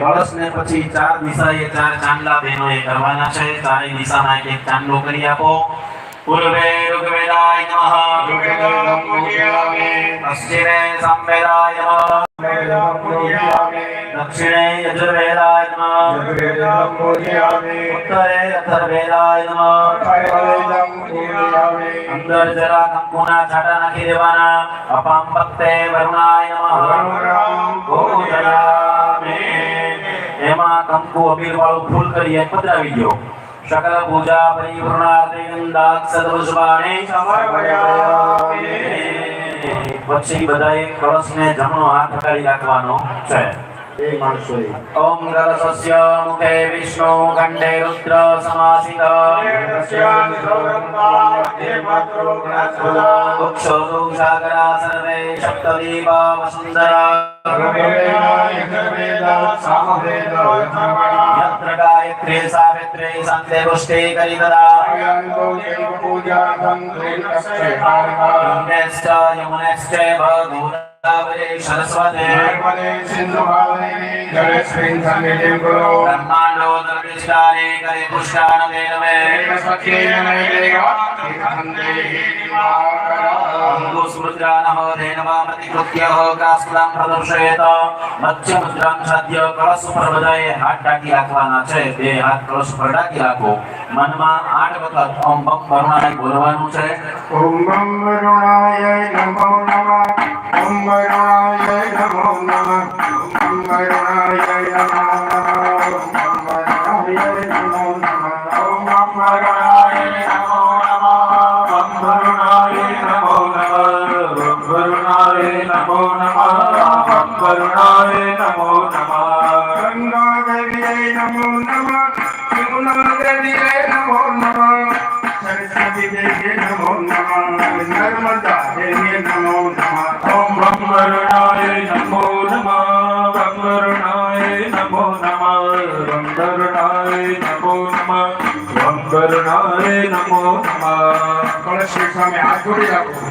કળશને પછી ચાર દિશા એ ચાર ચાંદલા બહેનોએ કરવાના છે. ચારેય દિશામાં એક એક ચાંદલો કરી આપો. પૂર્વે ઋગ્વેદાય નમઃ. ઋગ્વેદમ પૂજયામે પશ્ચિમે સામવેદાય નમઃ. દક્ષિણે યજુર્વેદાય નમઃ. ઉત્તરે અથર્વેદાય નમઃ. અંદર જરા કંકુના છાટા નાખી દેવાના. અપામ ભક્તે વરુણાય નમઃ. એમાં કંકુ અબીર વાળું ફૂલ કરી પધરાવી દો સકલ પૂજા પરિવૃણાર્થે ગંધાક્ષતપુષ્પાણિ સમર્પયામિ. પછી બધાએ કળશને જમણો હાથ કરી રાખવાનો છે ॐ गदस्य मुखे विष्णो खण्डे रुद्र समासिता क्षोतु सागरा सर्वे सप्तदीपा वसुन्दरा यत्र गायत्रे सावित्रे सन्ते पुष्टे कलितदा यमुनेश्च यमुनेश्च भगून મનમાં આઠ વખત ઓમ બમ કરુણાય બોલવાનું છે ઓમ બમ કરુણાય નમો નમઃ ઓમ మంగళాయ నమో నమ మంగళాయ నమో నమ మంగళాయ నమో నమ ভগবতে নম নম। বলে শ্রীস্বামী হাত রাখো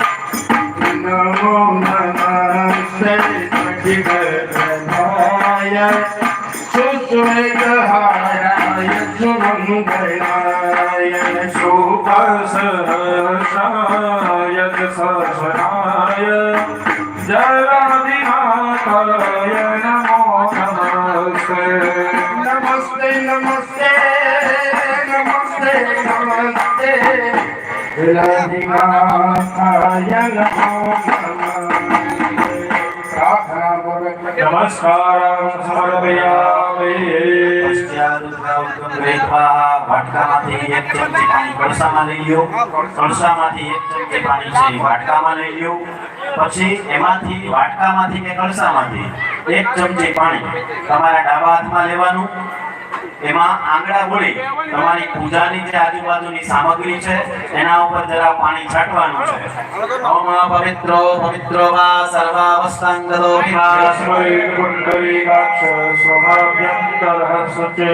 নমো নম। শিবায় নমস্তে নমস্তে એક ચમચી લઈ લ્યો કળસામાંથી એક ચમચી પાણી છે વાટકામાં લઈ લ્યો પછી એમાંથી વાટકામાંથી કે કળસામાંથી એક ચમચી પાણી તમારા ડાબા હાથમાં લેવાનું એમાં આંગળા ગોળી તમારી પૂજાની જે આજુબાજુની સામગ્રી છે, એના ઉપર જરા પાણી છાંટવાનું છે. ઓમ પવિત્ર પવિત્ર વા સર્વાવસ્થાંગ દોહિવાસ્મૈ પુંડરીકાક્ષ સ્વભાવ્યંતરહ સુચે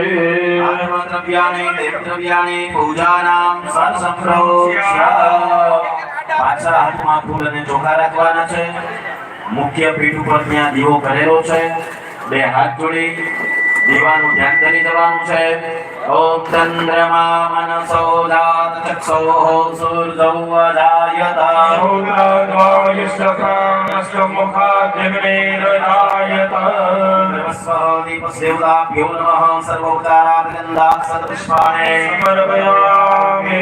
આત્મદ્રવ્યાણિ દેવદ્રવ્યાણિ પૂજાનામ સર્સંપ્રોક્ષ્ય પાછળ હાથમાં ફૂલ અને ચોખા રાખવાના છે. મુખ્ય પીઠ ઉપર ત્યાં દીવો કરેલો છે. બે હાથ જોડી. દીવાનું ધ્યાન કરી દેવાનું છે. ઓમ ચંદ્રમા મનસો જાત ચક્ષો સૂર્યૌ અદાયતા રુદ્રાદ્વાયુષ્ટકાનસ્ત મુખાગ્નિર્નાયત નમસ્વાદીપસ્યૌદાભ્યો નમઃ. સર્વોપકારાભિનંદાત સદપુષ્પાણે સમર્પયામિ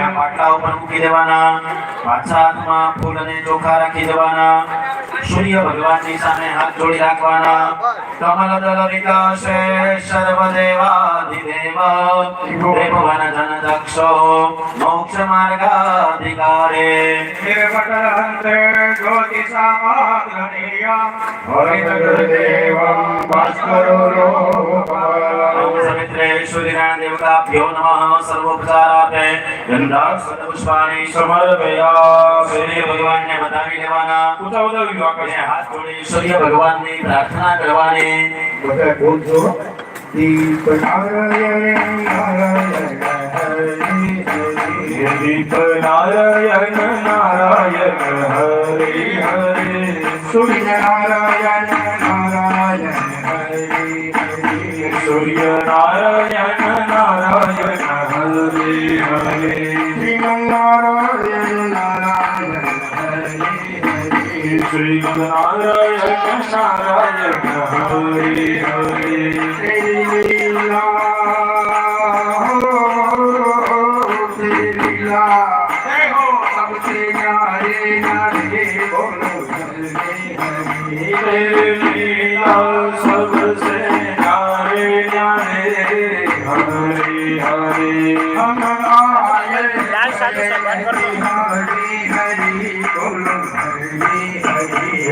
ત્યાં પાટલા ઉપર મૂકી દેવાના. પાછા હાથમાં ફૂલ અને ચોખા રાખી દેવાના. સૂર્ય ભગવાનની સામે હાથ જોડી રાખવાના. કમલ દલ વિકાસે સર્વદેવાધિદેવ. દેવવન જન દક્ષો મોક્ષ માર્ગાધિકારે. ઓમ સવિત્રેશ્વરીનારાયણ દેવતાભ્યો નમઃ. સર્વોપચારાર્થે દાસ પુષ્પાની સમર્પયા સૂર્ય ભગવાનને બતાવી લેવાના. ઊંચા ઊંચા સૂર્ય ભગવાનની પ્રાર્થના કરવાની. દીપ નારાયણ નારાયણ હરે હરે. સૂર્ય નારાયણ નારાયણ હરે હરે. સૂર્ય નારાયણ હરે હરે નારાયણ નારાયણ શ્રી નારાયણ નારાયણ હરે હરે તેરી હરી હરી લાલ સાથે સંભાળ કરતો હરી હરી બોલો હરી હરી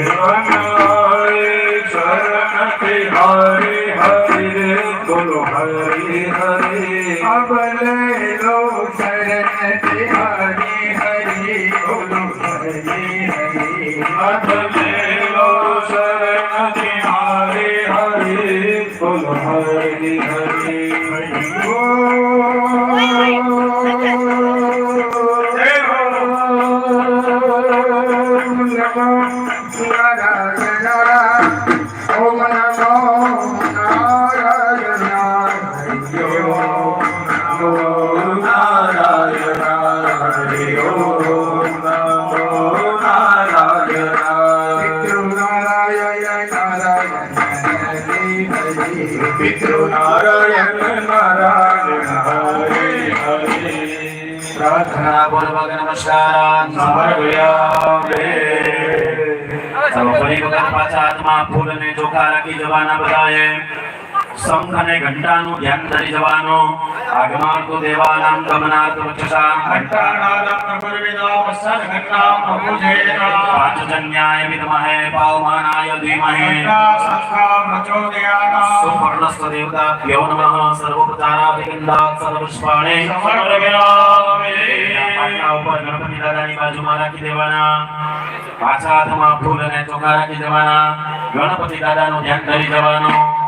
ચરણ કે હરી હરી રે બોલો હરી હરી અબલે લો ચરણ કે હરી હરી બોલો હરી હરી ओम नमो नारायण नमो સૌ ફરી વખત પાછા હાથમાં ફૂલ અને ચોખા રાખી જવાના બધાએ. શંખ અને ધ્યાન ધરી જવાનો આગમાર્તો દેવાનામ ગમનાર્થ વચસા પાંચજન્યાય વિદ્મહે પાવમાનાય ધીમહે સુપર્ણસ્થ દેવતાભ્યો નમઃ સર્વોપચારાભિગંધાત સર્વપુષ્પાણે પાટલા ઉપર ગણપતિ દાદાની બાજુમાં રાખી દેવાના પાછા હાથમાં ફૂલ અને ચોખા રાખી દેવાના ગણપતિ દાદાનું ધ્યાન ધરી જવાનું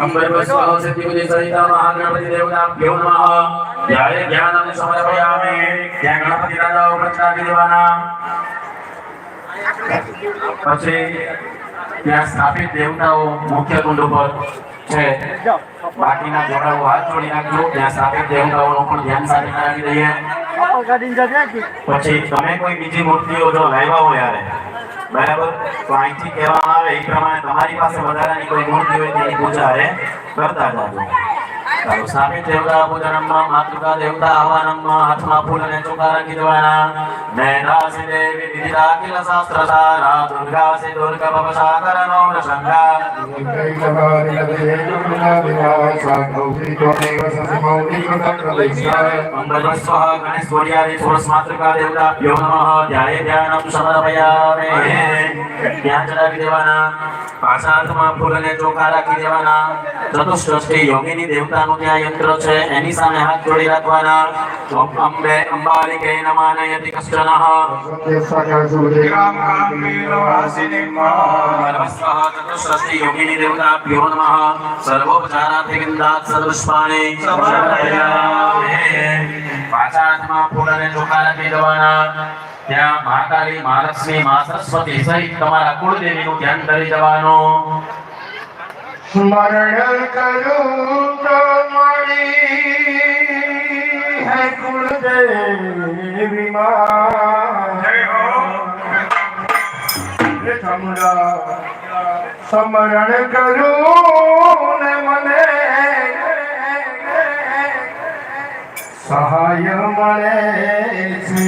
અંબર વસ્વાઓ સિદ્ધિબુદ્ધિ સહિતા મહાગણપતિ દેવતાભ્યો નમઃ. જ્યારે જ્ઞાન અને સમર્પયામે ત્યાં ગણપતિ દાદાઓ પ્રસાદી દેવાના. પછી ત્યાં સ્થાપિત દેવતાઓ મુખ્ય કુંડ ઉપર છે. બાકીના જોડાઓ હાથ જોડી નાખજો. ત્યાં સ્થાપિત દેવતાઓનું પણ ધ્યાન સાથે રાખી દઈએ. પછી તમે કોઈ બીજી મૂર્તિઓ જો લાવ્યા હોય યારે, બરાબર? તો અહીંથી કહેવામાં આવે એ પ્રમાણે તમારી પાસે વધારાની કોઈ મૂર્તિ હોય તેની પૂજા કરતા જાજો. સ્થાપિત દેવતા પૂજનમમાં માતૃકા દેવતા આહવાનમમાં હાથમાં ફૂલ અને ચોખા દેવાના નૈનાસી દેવી વિદિતા કિલ શાસ્ત્ર સારા દુર્ગાસી દુર્ગા ગોળિયારી સોળસ માતૃકા દેવતા યો નમઃ. ધ્યાય ધ્યાનમ સમર્પયામે. ત્યાં ચડાવી દેવાના પાછા ત્યાં યંત્ર છે એની સામે હાથ જોડી રાખવાના અંબે અંબાલિકે નમાનયતિ કશ્ચનઃ નમસ્કાર ચતુષ્ષષ્ઠી દેવતાભ્યો નમઃ ચોખા દેવાના ત્યાં મહાકાલી મહાલક્ષ્મી મહા સરસ્વતી સહિત તમારા કુળદેવીનું ધ્યાન ધરી જવાનું સ્મરણ કરું કુળદેવી માં સ્મરણ કરું ને મને સહાય મળે છે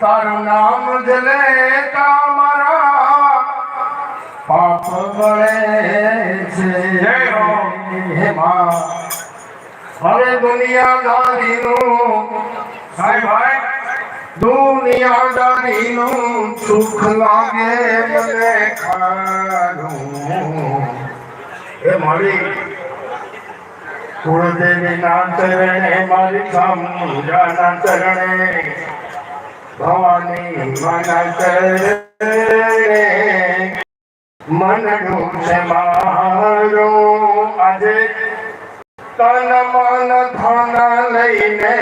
તારું નામ જલે મારા પાપ મળે છે હે માં હવે દુનિયાદારીનું સાહેબ ભાઈ દુનિયાદારીનું સુખ લાગે મને એ મારી કુળદેવીના ચરણે મારી સમજાના ચરણે ભવાની માના ચરણે મનનું છે મારું આજે. તન મન ધન લઈને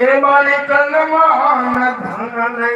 એ મારી તન મન ધન